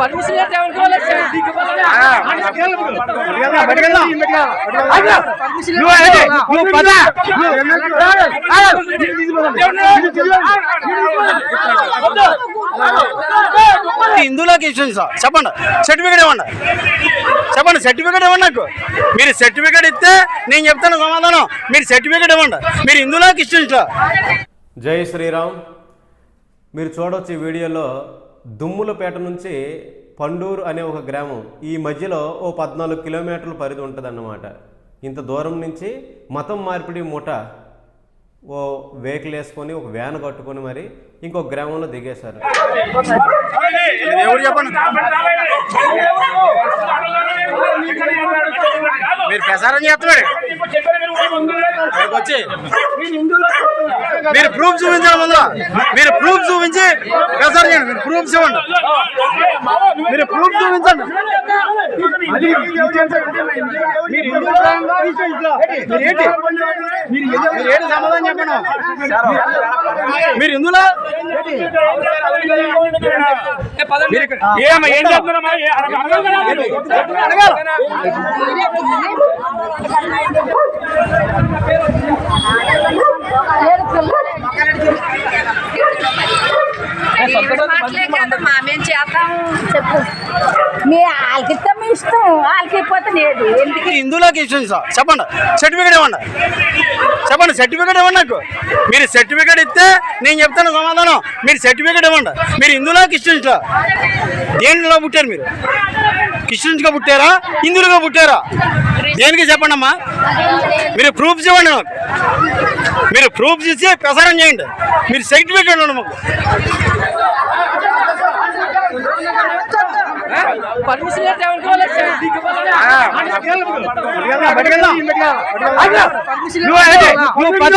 Permission లేదు ఎవరికి నువ్వు ఏంటి? నువ్వు పద. హిందువులకి ఇష్యూస్ చెప్పండి. సర్టిఫికేట్ ఇవ్వండి. చెప్పండి సర్టిఫికేట్ ఇవ్వండి నాకు. మీరు సర్టిఫికేట్ ఇస్తే నేను చెప్తాను సమాధానం. మీరు సర్టిఫికేట్ ఇవ్వండి. మీరు హిందువులకి ఇష్యూస్ జై శ్రీరామ్. మీరు చూడవచ్చు ఈ వీడియోలో దుమ్ములపేట నుంచి పండూరు అనే ఒక గ్రామం ఈ మధ్యలో ఓ పద్నాలుగు కిలోమీటర్ల పరిధి ఉంటుందన్నమాట. ఇంత దూరం నుంచి మతం మార్పిడి మూట ఓ వెహికల్ వేసుకొని ఒక వ్యాన్ కట్టుకొని మరి ఇంకో గ్రామంలో దిగేశారు. ఎవరు చెప్పండి? మీరు ప్రసారం చేస్తున్నాడు వచ్చి మీరు ప్రూఫ్ చూపించాలి ముందు మీరు ప్రూఫ్ చూపించి ప్రసారం చేయండి. మీరు ప్రూఫ్స్ ఇవ్వండి. మీరు ప్రూఫ్ చూపించండి. మీరు ఏంటి? మీరు ఏంటి సమాధానం చెప్పండి మీరు ఇందులో ఏం చెప్తున్నారమ్మా ఏ- అడగాలి. అడగాలి. మేము చేస్తాము చెప్పు. మీ వాళ్ళకిస్తే మీ ఇష్టం వాళ్ళకి ఇవ్వకపోతే లేదు ఎందుకు హిందువులకి ఇష్యూస్ చెప్పండి. సర్టిఫికేట్ ఇవ్వండి. చెప్పండి సర్టిఫికేట్ ఇవ్వండి నాకు. మీరు సర్టిఫికేట్ ఇస్తే నేను చెప్తాను సమాధానం. మీరు సర్టిఫికేట్ ఇవ్వండి. మీరు హిందువులకి సార్. దేనిలో పుట్టారు మీరు? క్రిస్టియన్స్గా పుట్టారా? హిందువులుగా పుట్టారా? దేనికి చెప్పండి అమ్మా మీరు ప్రూఫ్స్ ఇవ్వండి నాకు. మీరు ప్రూఫ్స్ ఇచ్చి ప్రసారం చేయండి. మీరు సర్టిఫికేట్ ఇవ్వండి మాకు. పద.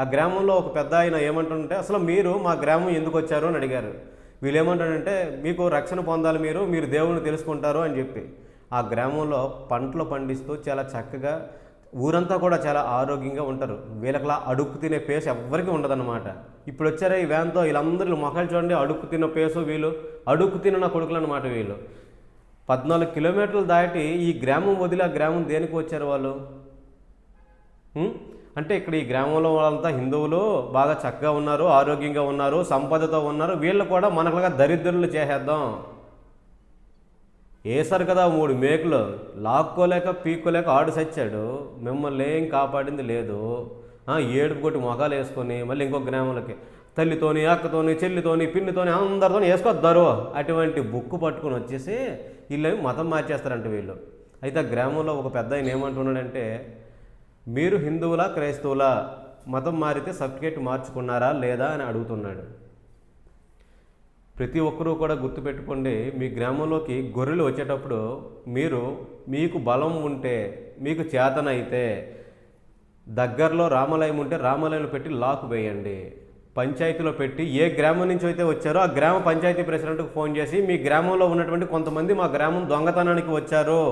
ఆ గ్రామంలో ఒక పెద్ద ఆయన ఏమంటుంటే అసలు మీరు మా గ్రామం ఎందుకు వచ్చారు? అని అడిగారు. వీళ్ళు ఏమంటారంటే మీకు రక్షణ పొందాలి మీరు మీరు దేవుని తెలుసుకుంటారు అని చెప్పి. ఆ గ్రామంలో పంటలు పండిస్తూ చాలా చక్కగా ఊరంతా కూడా చాలా ఆరోగ్యంగా ఉంటారు. వీళ్ళకలా అడుక్కు తినే పేసు ఎవ్వరికీ ఉండదన్నమాట. ఇప్పుడు వచ్చారే ఈ వ్యాన్తో వీళ్ళందరూ మొఖాలు చూడండి అడుక్కు తిన్న పేసు వీళ్ళు అడుక్కు తిన్న కొడుకులు అనమాట వీళ్ళు. పద్నాలుగు కిలోమీటర్లు దాటి ఈ గ్రామం వదిలి ఆ గ్రామం దేనికి వచ్చారు వాళ్ళు? అంటే ఇక్కడ ఈ గ్రామంలో వాళ్ళంతా హిందువులు బాగా చక్కగా ఉన్నారు ఆరోగ్యంగా ఉన్నారు సంపదతో ఉన్నారు. వీళ్ళు కూడా మనకులాగా దరిద్రులు చేసేద్దాం. వేసారు కదా మూడు మేకులు. లాక్కోలేక పీక్కోలేక ఆడు సచ్చాడు. మిమ్మల్ని ఏం కాపాడింది లేదు. ఏడుపు కొట్టి మొఖాలు వేసుకొని మళ్ళీ ఇంకో గ్రామంలోకి. తల్లితోని అక్కతోని చెల్లితోని పిన్నితోని అందరితోని వేసుకొద్దారు. అటువంటి బుక్కు పట్టుకొని వచ్చేసి వీళ్ళు మతం మార్చేస్తారంట వీళ్ళు. అయితే ఆ గ్రామంలో ఒక పెద్ద ఆయన ఏమంటున్నాడంటే మీరు హిందువులా క్రైస్తవులా? మతం మారితే సర్టిఫికేట్ మార్చుకున్నారా లేదా అని అడుగుతున్నాడు. ప్రతి ఒక్కరూ కూడా గుర్తుపెట్టుకోండి మీ గ్రామంలోకి గొర్రెలు వచ్చేటప్పుడు మీరు మీకు బలం ఉంటే మీకు చేతన అయితే దగ్గరలో రామాలయం ఉంటే రామాలయంలో పెట్టి లాక్ వేయండి. పంచాయతీలో పెట్టి ఏ గ్రామం నుంచి అయితే వచ్చారో ఆ గ్రామ పంచాయతీ ప్రెసిడెంట్కి ఫోన్ చేసి మీ గ్రామంలో ఉన్నటువంటి కొంతమంది మా గ్రామం దొంగతనానికి వచ్చారు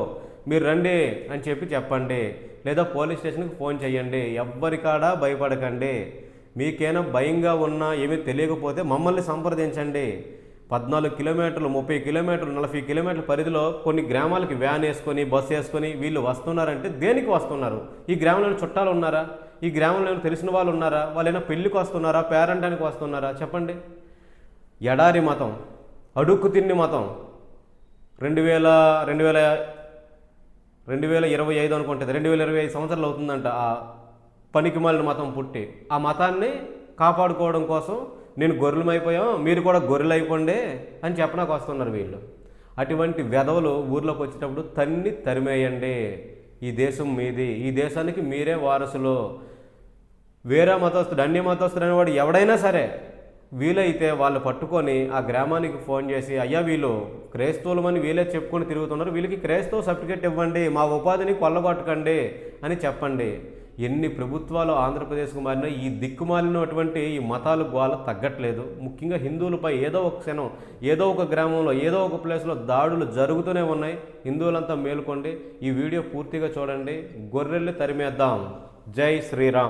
మీరు రండి అని చెప్పి చెప్పండి. లేదా పోలీస్ స్టేషన్కి ఫోన్ చేయండి. ఎవ్వరికాడా భయపడకండి. మీకేనా భయంగా ఉన్నా ఏమీ తెలియకపోతే మమ్మల్ని సంప్రదించండి. పద్నాలుగు కిలోమీటర్లు ముప్పై కిలోమీటర్లు నలభై కిలోమీటర్ల పరిధిలో కొన్ని గ్రామాలకి వ్యాన్ వేసుకొని బస్సు వేసుకొని వీళ్ళు వస్తున్నారంటే దేనికి వస్తున్నారు? ఈ గ్రామంలో చుట్టాలు ఉన్నారా? ఈ గ్రామంలో తెలిసిన వాళ్ళు ఉన్నారా? వాళ్ళైనా పెళ్ళికి వస్తున్నారా? పేరంటానికి వస్తున్నారా? చెప్పండి. ఎడారి మతం అడుక్కు తిన్ని మతం. రెండు వేల రెండు వేల రెండు వేల ఇరవై ఐదు అనుకుంటుంది రెండు వేల ఇరవై ఐదు సంవత్సరాలు అవుతుందంట ఆ పనికి మాలిన మతం పుట్టి. ఆ మతాన్ని కాపాడుకోవడం కోసం నేను గొర్రెలమైపోయాం మీరు కూడా గొర్రెలు అని చెప్పడానికి వస్తున్నారు వీళ్ళు. అటువంటి వెధవలు ఊర్లోకి వచ్చేటప్పుడు తన్ని తరిమేయండి. ఈ దేశం మీది ఈ దేశానికి మీరే వారసులు. వేరే మతస్థుడు అన్య మతస్థుడు అనేవాడు ఎవడైనా సరే వీలైతే వాళ్ళు పట్టుకొని ఆ గ్రామానికి ఫోన్ చేసి అయ్యా వీళ్ళు క్రైస్తవులమని వీలే చెప్పుకొని తిరుగుతున్నారు. వీళ్ళకి క్రైస్తవ సర్టిఫికేట్ ఇవ్వండి. మా ఉపాధిని కొల్లగొట్టకండి అని చెప్పండి. ఎన్ని ప్రభుత్వాలు ఆంధ్రప్రదేశ్కు మారినా ఈ దిక్కుమాలినటువంటి ఈ మతాలు గోల తగ్గట్లేదు. ముఖ్యంగా హిందువులపై ఏదో ఒక క్షణం ఏదో ఒక గ్రామంలో ఏదో ఒక ప్లేస్లో దాడులు జరుగుతూనే ఉన్నాయి. హిందువులంతా మేలుకోండి. ఈ వీడియో పూర్తిగా చూడండి. గొర్రెల్ని తరిమేద్దాం. జై శ్రీరామ్.